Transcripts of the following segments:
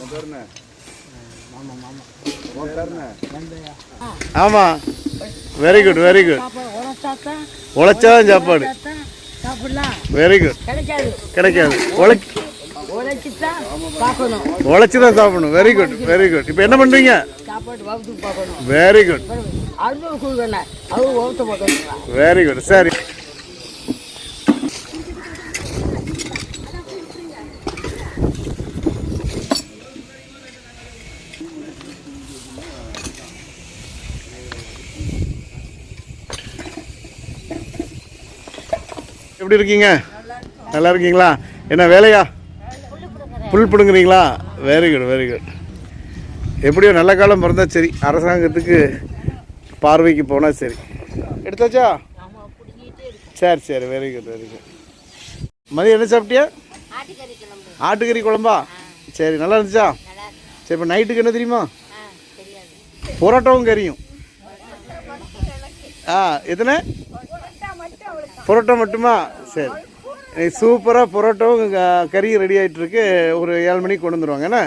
உன் பேர் என்ன? ஆமாம் வெரி குட் வெரி குட் உழைச்சாதான் சாப்பாடு. வெரி குட் கிடைக்காது. உழைச்சி தான் சாப்பிடணும். வெரி குட் வெரி குட் இப்போ என்ன பார்க்கணும் வெரி குட் வெரி குட் சரி. எப்படி இருக்கீங்க? நல்லா இருக்கீங்களா? என்ன வேலையா? புல் பிடுங்குறீங்களா? வெரி குட் வெரி குட் எப்படியோ நல்ல காலம் பிறந்தா சரி. அரசாங்கத்துக்கு பார்வைக்கு போனால் சரி. எடுத்தாச்சா? சரி சரி. வெரி குட் வெரி குட் மதியம் என்ன சாப்பிட்டியா? ஆட்டுக்கறி குழம்பா? சரி நல்லா இருந்துச்சா? சரி இப்போ நைட்டுக்கு என்ன தெரியுமா? புரோட்டாவும் கறியும். ஆ எத்தனை? புரோட்டா மட்டுமா? சரி. இன்னைக்கு சூப்பராக புரோட்டாவும் கறியும் ரெடி ஆகிட்டு இருக்கு ஒரு ஏழு மணிக்கு கொண்டு வந்துருவாங்க. என்ன?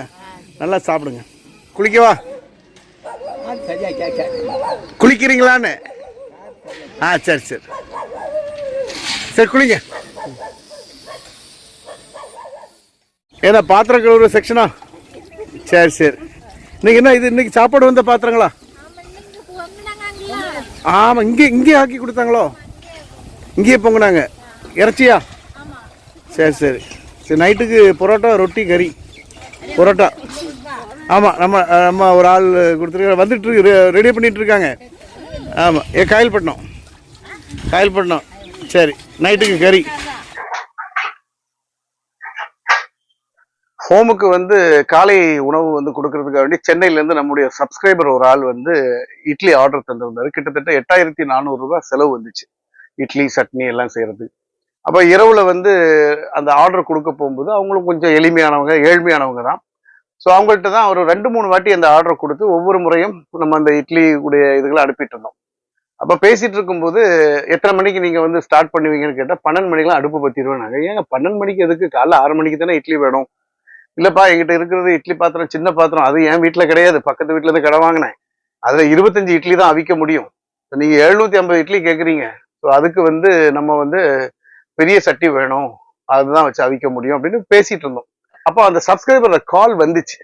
நல்லா சாப்பிடுங்க. குளிக்கவா? குளிக்கிறீங்களான்னு? ஆ சரி சரி. சரி குளிங்க. ஏன்னா பாத்திரம் கழுவுற செக்ஷனா சரி சரி. இன்னைக்கு என்ன இது? இன்னைக்கு சாப்பாடு வந்த பாத்திரங்களா? ஆமாம் இங்கே இங்கே ஆக்கி கொடுத்தாங்களோ? இங்கேயே பொங்கினாங்க. இறைச்சியா? சரி சரி. சரி நைட்டுக்கு பரோட்டா ரொட்டி கறி. பரோட்டா. ஆமாம் நம்ம நம்ம ஒரு ஆள் கொடுத்துருக்க வந்துட்டு ரெடி பண்ணிகிட்ருக்காங்க ஆமாம் ஏ காயல்பட்டினம். காயல்பட்டினம். சரி நைட்டுக்கு கறி. ஹோமுக்கு வந்து காலை உணவு வந்து கொடுக்கறதுக்காக வேண்டி சென்னையிலேருந்து நம்முடைய சப்ஸ்கிரைபர் ஒரு ஆள் வந்து இட்லி ஆர்டர் தந்திருந்தாரு. கிட்டத்தட்ட எட்டாயிரத்தி நானூறுரூவா செலவு வந்துச்சு. இட்லி சட்னி எல்லாம் செய்கிறது அப்போ இரவில் வந்து அந்த ஆர்டர் கொடுக்க போகும்போது அவங்களும் கொஞ்சம் எளிமையானவங்க ஏழ்மையானவங்க தான். ஸோ அவங்கள்ட்ட தான் ஒரு ரெண்டு மூணு வாட்டி அந்த ஆர்டர் கொடுத்து ஒவ்வொரு முறையும் நம்ம அந்த இட்லி உடைய இதுகளை அனுப்பிட்டு இருந்தோம். அப்போ பேசிகிட்டு இருக்கும்போது எத்தனை மணிக்கு நீங்கள் வந்து ஸ்டார்ட் பண்ணுவீங்கன்னு கேட்டால் பன்னெண்டு மணிக்கெல்லாம் அடுப்பு பற்றிடுவேன் நாங்கள் ஏங்க பன்னெண்டு மணிக்கு எதுக்கு? காலைல ஆறு மணிக்கு தானே இட்லி வேணும். இல்லைப்பா எங்கிட்ட இருக்கிறது இட்லி பாத்திரம் சின்ன பாத்திரம் அது என் வீட்டில் கிடையாது. பக்கத்து வீட்டில் இருந்து கடை வாங்கினேன். அதில் இருபத்தஞ்சு இட்லி தான் அவிக்க முடியும். நீங்கள் எழுநூற்றி ஐம்பது இட்லி கேட்குறீங்க ஸோ அதுக்கு வந்து நம்ம வந்து பெரிய சட்டி வேணும். அதுதான் வச்சு அவிக்க முடியும் அப்படின்னு பேசிட்டு இருந்தோம். அப்போ அந்த சப்ஸ்கிரைபர் கால் வந்துச்சு.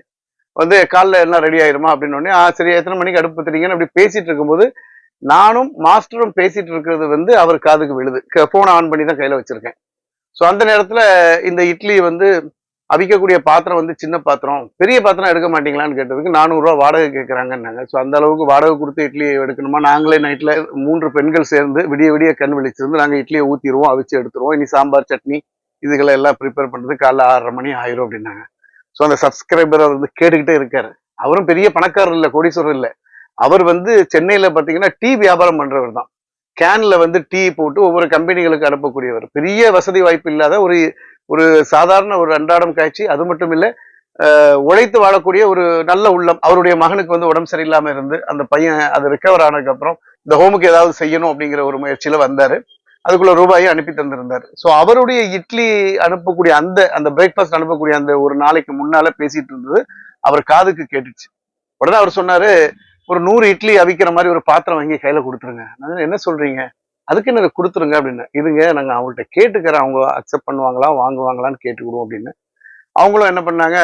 வந்து காலில் எல்லாம் ரெடி ஆயிருமா அப்படின்னு உடனே ஆ சரி எத்தனை மணிக்கு அடுப்பு பத்துறீங்கன்னு அப்படி பேசிட்டு இருக்கும்போது நானும் மாஸ்டரும் பேசிட்டு இருக்கிறது வந்து அவர் காதுக்கு விழுது. ஃபோனை ஆன் பண்ணி தான் கையில வச்சிருக்கேன். ஸோ அந்த நேரத்தில் இந்த இட்லி வந்து அவிக்கக்கூடிய பாத்திரம் வந்து சின்ன பாத்திரம். பெரிய பாத்திரம் எடுக்க மாட்டீங்களான்னு கேட்டதுக்கு நானூறுரூவா வாடகை கேட்குறாங்கன்னாங்க ஸோ அந்த அளவுக்கு வாடகை கொடுத்து இட்லி எடுக்கணுமா? நாங்களே நைட்டில் மூன்று பெண்கள் சேர்ந்து விடிய விடிய கண் விழிச்சிருந்து நாங்கள் இட்லியை ஊற்றிடுவோம் அவிச்சு எடுத்துருவோம். இனி சாம்பார் சட்னி இதுகளை எல்லாம் ப்ரிப்பேர் பண்ணுறது காலைல ஆறரை மணி ஆயிரும் அப்படின்னாங்க. ஸோ அந்த சப்ஸ்கிரைபர் வந்து கேட்டுக்கிட்டே இருக்காரு. அவரும் பெரிய பணக்காரர் இல்லை கோடீஸ்வரர் இல்லை. அவர் வந்து சென்னையில் பார்த்தீங்கன்னா டீ வியாபாரம் பண்ணுறவர் தான். கேன்ல வந்து டீ போட்டு ஒவ்வொரு கம்பெனிகளுக்கு அனுப்பக்கூடியவர். பெரிய வசதி வாய்ப்பு இல்லாத ஒரு ஒரு சாதாரண ஒரு அன்றாடம் காய்ச்சி அது மட்டும் இல்லை உழைத்து வாழக்கூடிய ஒரு நல்ல உள்ளம் அவருடைய மகனுக்கு வந்து உடம்பு சரியில்லாம இருந்து அந்த பையன் அது ரிக்கவர் ஆனதுக்கு அப்புறம் இந்த ஹோமுக்கு ஏதாவது செய்யணும் அப்படிங்கிற ஒரு முயற்சியில வந்தாரு. அதுக்குள்ள ரூபாயை அனுப்பி தந்திருந்தாரு. ஸோ அவருடைய இட்லி அனுப்பக்கூடிய அந்த அந்த பிரேக்ஃபாஸ்ட் அனுப்பக்கூடிய அந்த ஒரு நாளைக்கு முன்னால பேசிட்டு இருந்தது அவர் காதுக்கு கேட்டுச்சு. உடனே அவர் சொன்னாரு ஒரு நூறு இட்லி அவிக்கிற மாதிரி ஒரு பாத்திரம் வாங்கி கையில கொடுத்துருங்க. என்ன சொல்றீங்க? அதுக்கு எனக்கு கொடுத்துருங்க அப்படின்னு. இதுங்க நாங்கள் அவங்கள்ட்ட கேட்டுக்கிறேன். அவங்க அக்செப்ட் பண்ணுவாங்களா வாங்குவாங்களான்னு கேட்டுக்கிடுவோம் அப்படின்னு. அவங்களும் என்ன பண்ணாங்க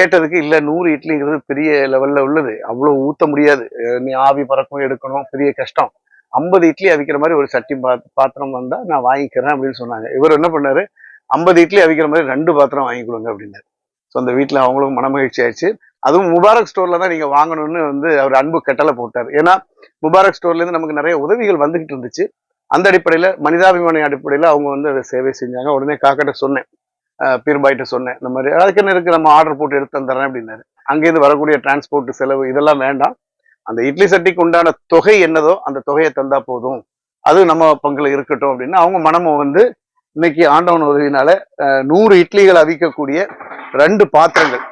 கேட்டதுக்கு இல்லை நூறு இட்லிங்கிறது பெரிய லெவலில் உள்ளது. அவ்வளோ ஊற்ற முடியாது. நீ ஆவி பறக்கும் எடுக்கணும் பெரிய கஷ்டம். ஐம்பது இட்லி அவிக்கிற மாதிரி ஒரு சட்டி பாத்- பாத்திரம் வந்தால் நான் வாங்கிக்கிறேன் அப்படின்னு சொன்னாங்க. இவர் என்ன பண்ணார் ஐம்பது இட்லி அவிக்கிற மாதிரி ரெண்டு பாத்திரம் வாங்கி கொடுங்க அப்படின்னாரு. ஸோ அந்த வீட்டில் அவங்களும் மனமகிழ்ச்சி ஆயிடுச்சு. அதுவும் முபாரக் ஸ்டோர்ல தான் நீங்க வாங்கணும்னு வந்து அவர் அன்பு கட்டளை போட்டார். ஏன்னா முபாரக் ஸ்டோர்ல இருந்து நமக்கு நிறைய உதவிகள் வந்துகிட்டு இருந்துச்சு. அந்த அடிப்படையில மனிதாபிமான அடிப்படையில அவங்க வந்து அதை சேவை செஞ்சாங்க. உடனே காக்கட்ட சொன்னேன். பீர்பாய்கிட்ட சொன்னேன். இந்த மாதிரி அதுக்கு என்ன இருக்கு? நம்ம ஆர்டர் போட்டு எடுத்து தந்துடுறேன் அப்படின்னாரு. அங்கேருந்து வரக்கூடிய டிரான்ஸ்போர்ட் செலவு இதெல்லாம் வேண்டாம். அந்த இட்லி சட்டிக்கு உண்டான தொகை என்னதோ அந்த தொகையை தந்தா போதும். அது நம்ம பங்குல இருக்கட்டும் அப்படின்னு அவங்க மனமும் வந்து இன்னைக்கு ஆண்டவன் உதவினால நூறு இட்லிகள் அவிக்கக்கூடிய ரெண்டு பாத்திரங்கள்.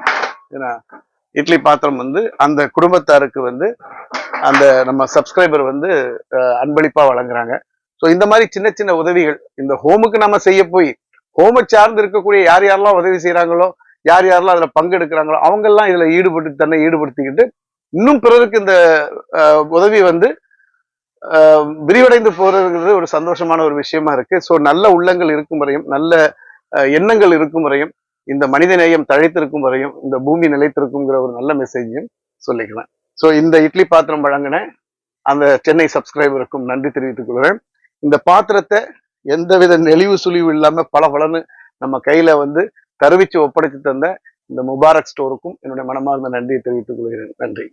ஏன்னா இட்லி பாத்திரம் வந்து அந்த குடும்பத்தாருக்கு வந்து அந்த நம்ம சப்ஸ்கிரைபர் வந்து அன்பளிப்பாக வழங்குறாங்க. ஸோ இந்த மாதிரி சின்ன சின்ன உதவிகள் இந்த ஹோமுக்கு நம்ம செய்ய போய் ஹோமை சார்ந்து இருக்கக்கூடிய யார் யாரெல்லாம் உதவி செய்கிறாங்களோ யார் யாரெல்லாம் அதில் பங்கெடுக்கிறாங்களோ அவங்கெல்லாம் இதில் ஈடுபட்டு தன்னை ஈடுபடுத்திக்கிட்டு இன்னும் பிறருக்கு இந்த உதவி வந்து விரிவடைந்து போறதுங்கிறது ஒரு சந்தோஷமான ஒரு விஷயமா இருக்கு. ஸோ நல்ல உள்ளங்கள் இருக்கும் வரையும் நல்ல எண்ணங்கள் இருக்கும் வரையும் இந்த மனித நேயம் தழைத்திருக்கும் வரையும் இந்த பூமி நிலைத்திருக்குங்கிற ஒரு நல்ல மெசேஜையும் சொல்லிக்கலாம் ஸோ இந்த இட்லி பாத்திரம் வழங்கின அந்த சென்னை சப்ஸ்கிரைபருக்கும் நன்றி தெரிவித்துக் கொள்கிறேன். இந்த பாத்திரத்தை எந்தவித நெளிவு சுழிவு இல்லாமல் பல பலன்னு நம்ம கையில் வந்து தருவிச்சு ஒப்படைத்து தந்த இந்த முபாரக் ஸ்டோருக்கும் என்னுடைய மனமார்ந்த நன்றியை தெரிவித்துக் கொள்கிறேன். நன்றி.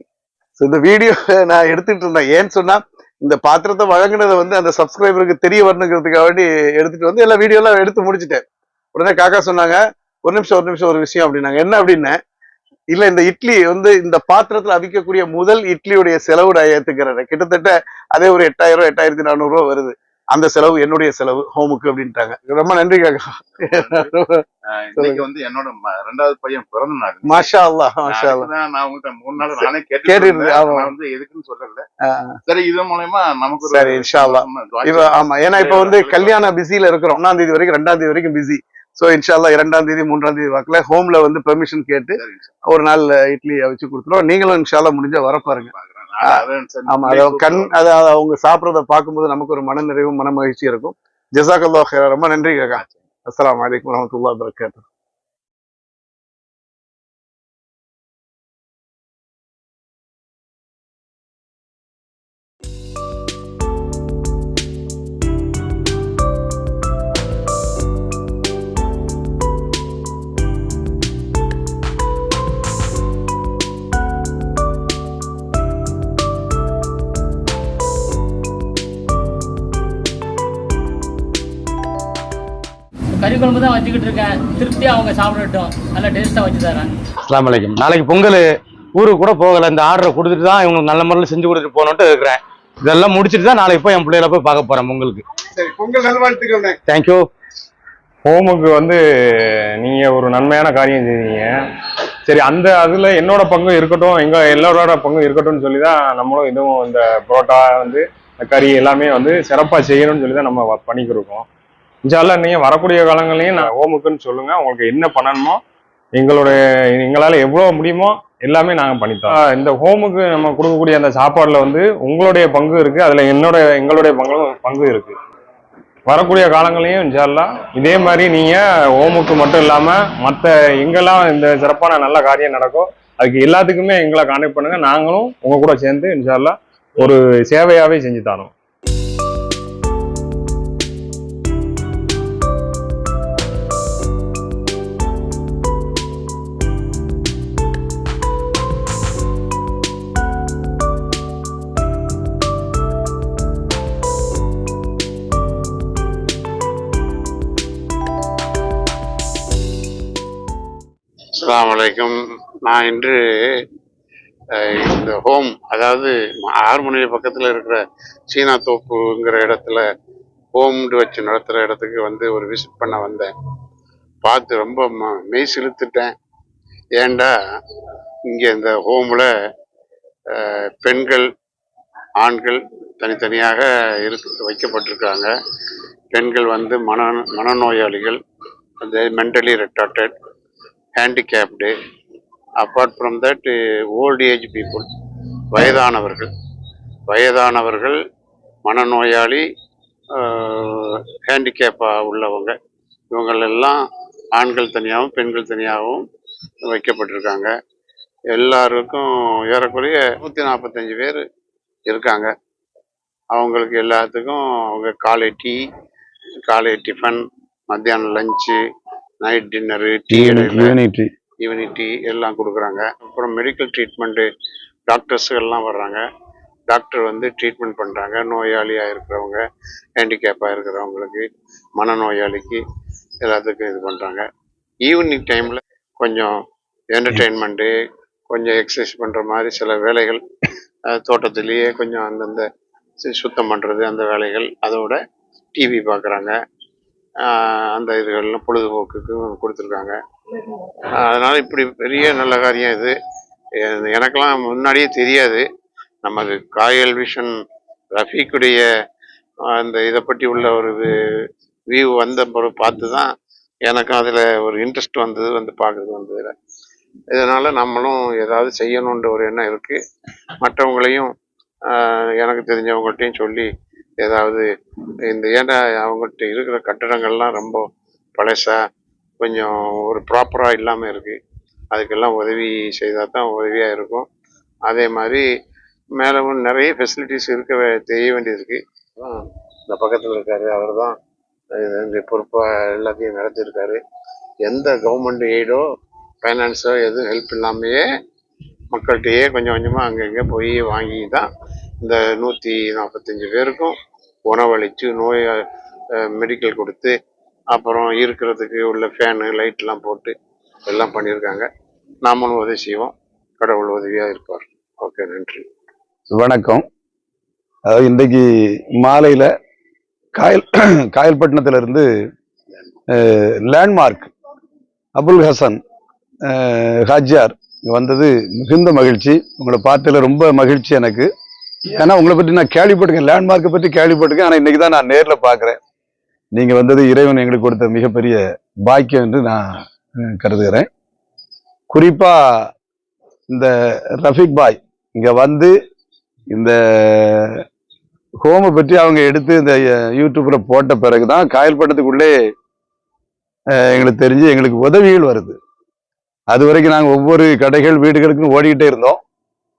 ஸோ இந்த வீடியோ நான் எடுத்துட்டு இருந்தேன். ஏன்னு சொன்னால் இந்த பாத்திரத்தை வழங்கினதை வந்து அந்த சப்ஸ்கிரைபருக்கு தெரிய வரணுங்கிறதுக்காக வேண்டி எடுத்துட்டு வந்து எல்லா வீடியோலாம் எடுத்து முடிச்சிட்டேன். உடனே காக்கா சொன்னாங்க ஒரு நிமிஷம் ஒரு நிமிஷம் ஒரு விஷயம் அப்படின்னாங்க. என்ன அப்படின்னு இல்ல இந்த இட்லி வந்து இந்த பாத்திரத்துல அவிக்கக்கூடிய முதல் இட்லியுடைய செலவு நான் ஏத்துக்கிறேன். கிட்டத்தட்ட அதே ஒரு எட்டாயிரம் எட்டாயிரத்தி நானூறு ரூபாய் வருது. அந்த செலவு என்னுடைய செலவு ஹோமுக்கு அப்படின்ட்டாங்க. ரொம்ப நன்றி காக்கா. வந்து என்னோட ரெண்டாவது பையன் பிறந்த நாள். மாஷா அல்லா மாஷா அல்லா நான் உங்ககிட்ட மூணு நாள் நானே வந்து எதுக்குன்னு சொல்லல. சரி இது மூலயமா நமக்கு சரி, இன்ஷா இப்ப ஆமா. ஏன்னா இப்ப வந்து கல்யாண பிஸில இருக்கிறோம். ஒன்னாம் தேதி வரைக்கும் ரெண்டாம் தேதி வரைக்கும் பிஸி. சோ இன்ஷால்லா இரண்டாம் தேதி மூன்றாம் தேதி வாக்குல ஹோம்ல வந்து பெர்மிஷன் கேட்டு ஒரு நாள் இட்லி அவிச்சு கொடுத்துருவோம். நீங்களும் இன்ஷால்லா முடிஞ்சா வர பாருங்க. ஆமா அதை கண் அதை அவங்க சாப்பிடறத பார்க்கும்போது நமக்கு ஒரு மன நிறைவும் மன மகிழ்ச்சி இருக்கும். ஜசாக்கல்லா ஹைரா ரொம்ப நன்றி காக்கா. அஸ்ஸலாமு அலைக்கும் வரஹ்மத்துல்லாஹி வபரகாத்துஹு. கறி குழம்பு தான் வச்சுக்கிட்டு இருக்கேன். திருப்தியாக அவங்க சாப்பிடட்டும். நல்லா டேஸ்ட்டாக வச்சு தரேன். அஸ்லாம் வலைக்கம் நாளைக்கு பொங்கல் ஊருக்கு கூட போகல. இந்த ஆர்டரை கொடுத்துட்டு தான் இவங்களுக்கு நல்ல முறையில் செஞ்சு கொடுத்துட்டு போகணுன்ட்டு இருக்கிறேன். இதெல்லாம் முடிச்சிட்டு தான் நாளைக்கு போய் என் பிள்ளைகளை போய் பார்க்க போறேன் பொங்கலுக்கு. சரி பொங்கல் நல்வாழ்த்துக்கள் தேங்க்யூ ஹோமுக்கு வந்து நீங்க ஒரு நன்மையான காரியம் செஞ்சீங்க. சரி அந்த அதுல என்னோட பங்கு இருக்கட்டும் எங்க எல்லாரோட பங்கு இருக்கட்டும்னு சொல்லி தான் நம்மளும் இதுவும் இந்த புரோட்டா வந்து இந்த கறி எல்லாமே வந்து சிறப்பா செய்யணும்னு சொல்லி தான் நம்ம வ- பண்ணிக்கிருக்கோம் இன்ஷால்லா நீங்க வரக்கூடிய காலங்களையும் நான் ஹோமுக்குன்னு சொல்லுங்க. உங்களுக்கு என்ன பண்ணணுமோ எங்களுடைய எங்களால எவ்வளவு முடியுமோ எல்லாமே நாங்க பண்ணித்தரோம். இந்த ஹோமுக்கு நம்ம கொடுக்கக்கூடிய அந்த சாப்பாடுல வந்து உங்களுடைய பங்கு இருக்கு. அதுல என்னோட எங்களுடைய பங்கும் பங்கு இருக்கு. வரக்கூடிய காலங்களையும் இன்ஷால்லா இதே மாதிரி நீங்க ஹோமுக்கு மட்டும் இல்லாம மற்ற எங்கெல்லாம் இந்த சிறப்பான நல்ல காரியம் நடக்கும் அதுக்கு எல்லாத்துக்குமே எங்களை கான்டாக்ட் பண்ணுங்க. நாங்களும் உங்க கூட சேர்ந்து இன்ஷால்லா ஒரு சேவையாவே செஞ்சு தரோம். அஸ்ஸலாமு நான் இன்று இந்த ஹோம் அதாவது ஆறுமணி பக்கத்தில் இருக்கிற சீனா தோப்புங்கிற இடத்துல ஹோம் வச்சு நடத்துகிற இடத்துக்கு வந்து ஒரு விசிட் பண்ண வந்தேன். பார்த்து ரொம்ப ம- மெய் சிலுத்துட்டேன் ஏண்டா இங்கே இந்த ஹோமில் பெண்கள் ஆண்கள் தனித்தனியாக இருக்கு வைக்கப்பட்டிருக்காங்க. பெண்கள் வந்து மன மனநோயாளிகள் அந்த mentally retarded handicapped apart from that old age people வயதானவர்கள் வயதானவர்கள் மனநோயாளி ஹேண்டிகேப்பாக உள்ளவங்க. இவங்களெல்லாம் ஆண்கள் தனியாகவும் பெண்கள் தனியாகவும் வைக்கப்பட்டிருக்காங்க. எல்லாருக்கும் ஏறக்குறைய நூற்றி நாற்பத்தஞ்சு பேர் இருக்காங்க. அவங்களுக்கு எல்லாத்துக்கும் அவங்க காலை டீ காலை டிஃபன் மத்தியானம் லஞ்சு நைட் டின்னரு டீ இடையில யூனிட்ரி ஈவினிங் டீ எல்லாம் கொடுக்குறாங்க. அப்புறம் மெடிக்கல் ட்ரீட்மெண்ட்டு டாக்டர்ஸ் எல்லாம் வர்றாங்க. டாக்டர் வந்து ட்ரீட்மெண்ட் பண்ணுறாங்க நோயாளியாக இருக்கிறவங்க ஹேண்டிகேப்பாக இருக்கிறவங்களுக்கு மனநோயாளிக்கு எல்லாத்துக்கும் இது பண்ணுறாங்க ஈவினிங் டைமில் கொஞ்சம் என்டர்டெயின்மெண்ட்டு கொஞ்சம் எக்ஸசைஸ் பண்ணுற மாதிரி சில வேலைகள் தோட்டத்திலேயே கொஞ்சம் அந்தந்த சுத்தம் பண்ணுறது அந்த வேலைகள் அதோட டிவி பார்க்குறாங்க அந்த இதுகள்லாம் பொழுதுபோக்குக்கு கொடுத்துருக்காங்க. அதனால் இப்படி பெரிய நல்ல காரியம் இது. எனக்கெல்லாம் முன்னாடியே தெரியாது. நமது காயல் விஷன் ரஃபீக்குடைய அந்த இதை பற்றி உள்ள ஒரு வியூ வந்த பிறகு பார்த்து தான் எனக்கும் அதில் ஒரு இன்ட்ரெஸ்ட் வந்தது வந்து பார்க்குறது வந்ததில் இதனால் நம்மளும் ஏதாவது செய்யணுன்ற ஒரு எண்ணம் இருக்குது மற்றவங்களையும் எனக்கு தெரிஞ்சவங்கள்ட்டையும் சொல்லி ஏதாவது இந்த ஏன்டா அவங்கள்ட்ட இருக்கிற கட்டடங்கள்லாம் ரொம்ப பழசா கொஞ்சம் ஒரு ப்ராப்பராக இல்லாமல் இருக்குது அதுக்கெல்லாம் உதவி செய்தால் தான் உதவியாக இருக்கும். அதே மாதிரி மேலவும் நிறைய ஃபெசிலிட்டிஸ் இருக்க வே- தெரிய வேண்டியது இருக்குது இந்த பக்கத்தில் இருக்காரு அவர் தான் பொறுப்பாக எல்லாத்தையும் நடத்தியிருக்காரு. எந்த கவர்மெண்ட் எய்டோ ஃபைனான்ஸோ எதுவும் ஹெல்ப் இல்லாமையே மக்கள்கிட்டயே கொஞ்சம் கொஞ்சமாக அங்கங்கே போய் வாங்கி தான் இந்த நூற்றி நாற்பத்தஞ்சு பேருக்கும் உணவளித்து நோய் மெடிக்கல் கொடுத்து அப்புறம் இருக்கிறதுக்கு உள்ள ஃபேனு லைட்லாம் போட்டு எல்லாம் பண்ணியிருக்காங்க. நாமளும் உதவி செய்வோம். கடவுள் உதவியாக இருப்பார். ஓகே நன்றி. வணக்கம். அதாவது இன்றைக்கு மாலையில் காயல் காயல்பட்டினத்திலிருந்து லேண்ட்மார்க் அபுல் ஹசன் ஹாஜியார் வந்தது மிகுந்த மகிழ்ச்சி. உங்களை பார்த்ததுல ரொம்ப மகிழ்ச்சி எனக்கு. ஏன்னா உங்களை பற்றி நான் கேள்விப்பட்டிருக்கேன். லேண்ட்மார்க்கை பற்றி கேள்விப்பட்டிருக்கேன். ஆனால் இன்னைக்கு தான் நான் நேரில் பார்க்குறேன் நீங்கள் வந்தது இறைவன் எங்களுக்கு கொடுத்த மிகப்பெரிய பாக்கியம் என்று நான் கருதுகிறேன். குறிப்பாக இந்த ரஃபிக் பாய் இங்கே வந்து இந்த ஹோமை பற்றி அவங்க எடுத்து இந்த யூடியூப்பில் போட்ட போட்ட பிறகுதான் காயல்பட்டத்துக்குள்ளே அஹ், எங்களுக்கு தெரிஞ்சு எங்களுக்கு உதவிகள் வருது. அது வரைக்கும் நாங்கள் ஒவ்வொரு கடைகள் வீடுகளுக்கும் ஓடிக்கிட்டே இருந்தோம்.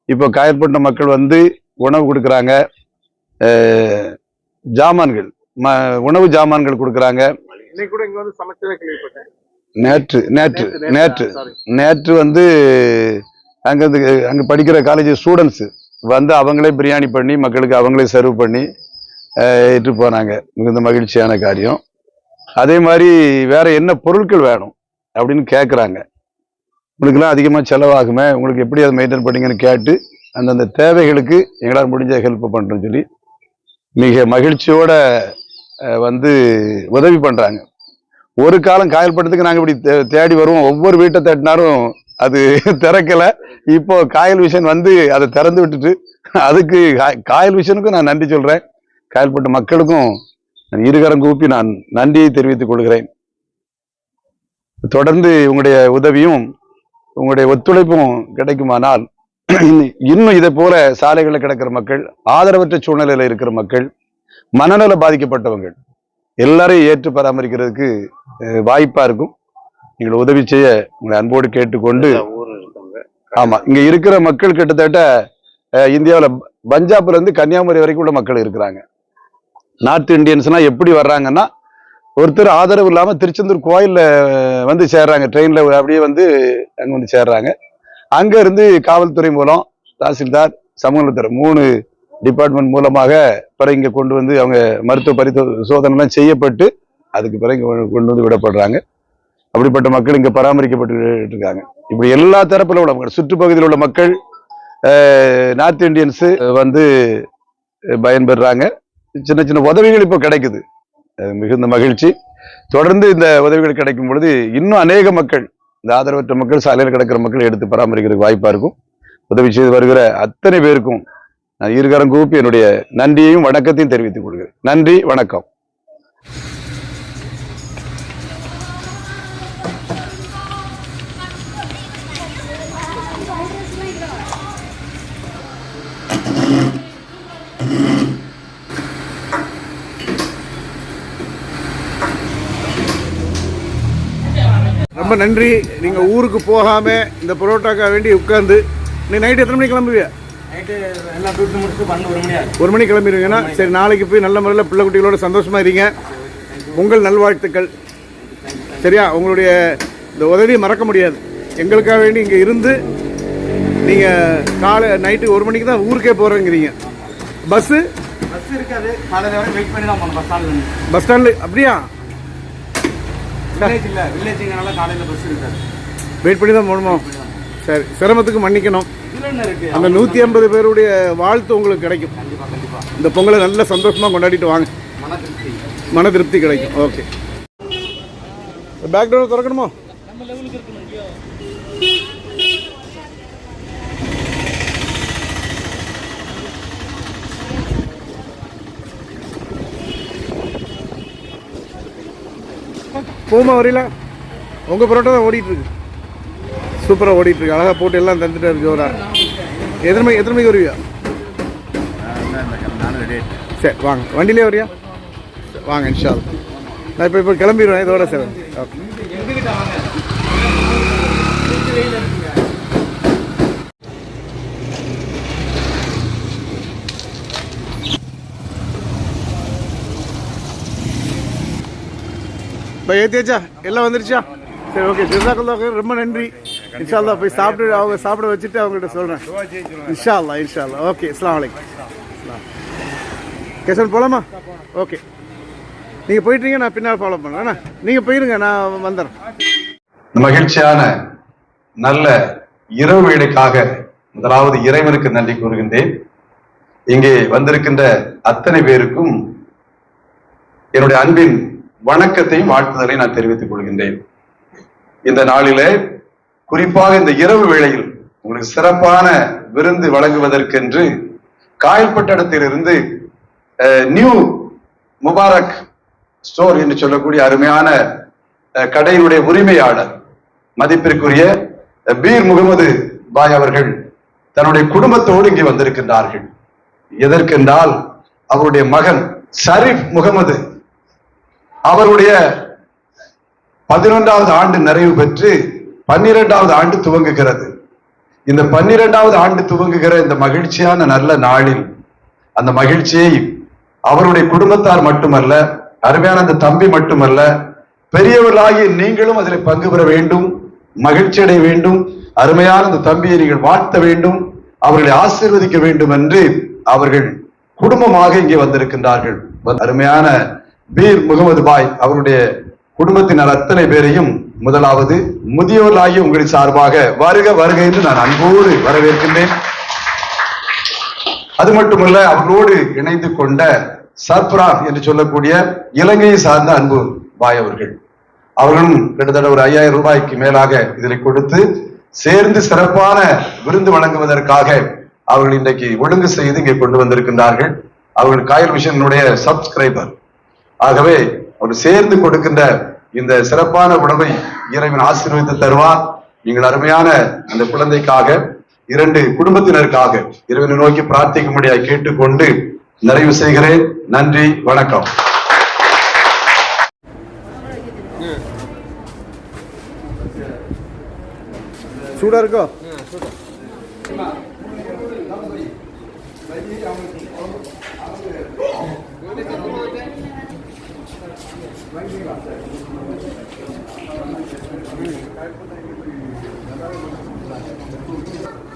இப்போ காயல்பட்ட மக்கள் வந்து உணவு கொடுக்குறாங்க. ஜாமான்கள் ம உணவு ஜாமான்கள் கொடுக்குறாங்க. நேற்று நேற்று நேற்று நேற்று வந்து அங்க இருந்து அங்க படிக்கிற காலேஜ் ஸ்டூடெண்ட்ஸ் வந்து அவங்களே பிரியாணி பண்ணி மக்களுக்கு அவங்களே சர்வ் பண்ணி இட்டு போனாங்க. மிகுந்த மகிழ்ச்சியான காரியம். அதே மாதிரி வேற என்ன பொருட்கள் வேணும் அப்படின்னு கேட்குறாங்க உங்களுக்குலாம் அதிகமாக செலவாகுமே உங்களுக்கு எப்படி அதை மெயின்டைன் பண்ணீங்கன்னு கேட்டு அந்தந்த தேவைகளுக்கு எங்களால் முடிஞ்ச ஹெல்ப் பண்ணுறோம்னு சொல்லி மிக மகிழ்ச்சியோட வந்து உதவி பண்ணுறாங்க ஒரு காலம் காயல்பட்டத்துக்கு நாங்கள் இப்படி தே- தேடி வருவோம். ஒவ்வொரு வீட்டை தேட்டினாரும் அது திறக்கலை. இப்போ காயல் விஷன் வந்து அதை திறந்து விட்டுட்டு அதுக்கு காயல் விஷனுக்கும் நான் நன்றி சொல்கிறேன் காயல்பட்ட மக்களுக்கும் நான் இருகரம் கூப்பி நான் நன்றியை தெரிவித்துக் கொள்கிறேன். தொடர்ந்து உங்களுடைய உதவியும் உங்களுடைய ஒத்துழைப்பும் கிடைக்குமானால் இன்னும் இதை போல சாலைகளில் கிடக்கிற மக்கள் ஆதரவற்ற சூழ்நிலையில இருக்கிற மக்கள் மனநல பாதிக்கப்பட்டவங்க எல்லாரையும் ஏற்று பராமரிக்கிறதுக்கு வாய்ப்பா இருக்கும். நீங்கள் உதவி செய்ய உங்களை அன்போடு கேட்டுக்கொண்டு ஆமா இங்க இருக்கிற மக்கள் கிட்டத்தட்ட இந்தியாவுல பஞ்சாப்ல இருந்து கன்னியாகுமரி வரைக்கும் உள்ள மக்கள் இருக்கிறாங்க. நார்த் இந்தியன்ஸ்னா எப்படி வர்றாங்கன்னா ஒருத்தர் ஆதரவு இல்லாம திருச்செந்தூர் கோயில்ல வந்து சேர்றாங்க. ட்ரெயின்ல அப்படியே வந்து அங்க வந்து சேர்றாங்க. அங்க இருந்து காவல்துறை மூலம் தாசில்தார் சமூகத்தர் மூணு டிபார்ட்மெண்ட் மூலமாக பிறகு இங்க கொண்டு வந்து அவங்க மருத்துவ பரிசோதனை சோதனைலாம் செய்யப்பட்டு அதுக்கு பிறகு கொண்டு வந்து விடப்படுறாங்க. அப்படிப்பட்ட மக்கள் இங்க பராமரிக்கப்பட்டு இருக்காங்க. இப்படி எல்லா தரப்புல உள்ள மக்கள் சுற்றுப்பகுதியில் உள்ள மக்கள் நார்த் இந்தியன்ஸு வந்து பயன்பெறாங்க. சின்ன சின்ன உதவிகள் இப்போ கிடைக்குது. மிகுந்த மகிழ்ச்சி. தொடர்ந்து இந்த உதவிகள் கிடைக்கும் பொழுது இன்னும் அநேக மக்கள் இந்த ஆதரவற்ற மக்கள் சாலையில் கிடக்கிற மக்கள் எடுத்து பராமரிக்கிறதுக்கு வாய்ப்பாக இருக்கும். உதவி செய்து வருகிற அத்தனை பேருக்கும் நான் இருகரம் கூப்பி என்னுடைய நன்றியையும் வணக்கத்தையும் தெரிவித்துக் கொள்கிறேன். நன்றி வணக்கம். நன்றி. நீங்க ஊருக்கு போகாம இந்த பரோட்டாக்கா வேண்டி உட்கார்ந்து நீ நைட் எத்தனை மணிக்கு கிளம்புவியா? நைட்டு ஒரு மணி கிளம்பிடுவீங்கன்னா சரி நாளைக்கு போய் நல்ல முறையில் பிள்ளை குட்டிகளோட சந்தோஷமா இருங்க. உங்கள் நல்வாழ்த்துக்கள். சரியா? உங்களுடைய இந்த உதவியை மறக்க முடியாது. எங்களுக்காக வேண்டி இங்கே இருந்து நீங்கள் காலை நைட்டு ஒரு மணிக்கு தான் ஊருக்கே போகிறேங்கிறீங்க பஸ்ஸு? பஸ் இருக்காது பஸ் ஸ்டாண்டில் அப்படியா? வில்லேஜ் இல்லை வில்லேஜுங்கனால காலையில் பஸ் இருக்காது வெயிட் பண்ணி தான் போகணுமோ? சரி சிரமத்துக்கு மன்னிக்கணும். அந்த நூற்றி ஐம்பது பேருடைய வாழ்த்து உங்களுக்கு கிடைக்கும். இந்த பொங்கலை நல்ல சந்தோஷமாக கொண்டாடிட்டு வாங்க. மன திருப்தி. கிடைக்கும். ஓகே பேக் டோர் திறக்கணுமா? போமா வரையில உங்கள் பரோட்டா தான் ஓடிட்டுருக்கு. சூப்பராக ஓடிட்டுருக்கு. அழகாக போட்டு எல்லாம் தந்துட்டாரு ஜோரா. எத்தனை மணி எத்தனை மணிக்கு வருவியா? சரி வாங்க. வண்டியிலே வரியா? வாங்க இன்ஷா நான் இப்போ இப்போ கிளம்பிடுவேன். இதோட சார். ஓகே. இப்போ ஏற்றியாச்சா எல்லாம் வந்துருச்சா? சரி ஓகே ஜிசாக்குல்லா ரொம்ப நன்றி. இன்ஷா போய் சாப்பிட்டு அவங்க சாப்பிட வச்சுட்டு அவங்ககிட்ட சொல்கிறேன் இன்ஷா அல்லாஹ் இன்ஷா ஓகே இஸ்லாம் வலைக்கம் கேசவன் போகலாமா ஓகே நீங்கள் போயிட்டீங்க நான் பின்னால் ஃபாலோ பண்ணுறேன் நீங்கள் போயிருங்க நான் வந்துடுறேன் மகிழ்ச்சியான நல்ல இரவு வேலைக்காக முதலாவது இறைவனுக்கு நன்றி கூறுகின்றேன். இங்கே வந்திருக்கின்ற அத்தனை பேருக்கும் என்னுடைய அன்பின் வணக்கத்தையும் வாழ்த்துதலை நான் தெரிவித்துக் கொள்கின்றேன். இந்த நாளிலே குறிப்பாக இந்த இரவு வேளையில் உங்களுக்கு சிறப்பான விருந்து வழங்குவதற்கென்று காயல்பட்டடத்திலிருந்து அஹ், நியூ முபாரக் ஸ்டோர் என்று சொல்லக்கூடிய அருமையான அஹ், கடையினுடைய உரிமையாளர் மதிப்பிற்குரிய பீர் முகமது பாய் அவர்கள் தன்னுடைய குடும்பத்தோடு இங்கே வந்திருக்கின்றார்கள். எதற்கென்றால் அவருடைய மகன் ஷரீப் முகமது அவருடைய பதினொன்றாவது ஆண்டு நிறைவு பெற்று பன்னிரெண்டாவது ஆண்டு துவங்குகிறது. இந்த பன்னிரெண்டாவது ஆண்டு துவங்குகிற இந்த மகிழ்ச்சியான நல்ல நாளில் அந்த மகிழ்ச்சியை அவருடைய குடும்பத்தார் மட்டுமல்ல அருமையான அந்த தம்பி மட்டுமல்ல பெரியவர்களாகிய நீங்களும் அதில் பங்கு பெற வேண்டும் மகிழ்ச்சி அடைய வேண்டும் அருமையான அந்த தம்பியை நீங்கள் வாழ்த்த வேண்டும் அவர்களை ஆசீர்வதிக்க வேண்டும் என்று அவர்கள் குடும்பமாக இங்கே வந்திருக்கின்றார்கள். அருமையான பீர் முகமது பாய் அவருடைய குடும்பத்தினர் அத்தனை பேரையும் முதலாவது முதியோர்களாகிய உங்களின் சார்பாக வருக வருக என்று நான் அன்போடு வரவேற்கின்றேன். அது மட்டுமல்ல அவர்களோடு இணைந்து கொண்ட சர்ப்ரா என்று சொல்லக்கூடிய இலங்கையை சார்ந்த அன்பு பாய் அவர்கள். அவர்களும் கிட்டத்தட்ட ஒரு ஐயாயிரம் ரூபாய்க்கு மேலாக இதில் கொடுத்து சேர்ந்து சிறப்பான விருந்து வழங்குவதற்காக அவர்கள் இன்றைக்கு ஒழுங்கு செய்து இங்கே கொண்டு வந்திருக்கின்றார்கள். அவர்கள் காயல் மிஷனுடைய சப்ஸ்கிரைபர் ஆகவே அவர் சேர்ந்து கொடுக்கின்ற இந்த சிறப்பான உணவை இறைவன் ஆசீர்வதித்து தருவார். நீங்கள் அருமையான அந்த குழந்தைக்காக இரண்டு குடும்பத்தினருக்காக இறைவனை நோக்கி பிரார்த்திக்கும்படியாக கேட்டுக்கொண்டு நிறைவு செய்கிறேன். நன்றி வணக்கம். சூடாக இருக்கோ? Thank you.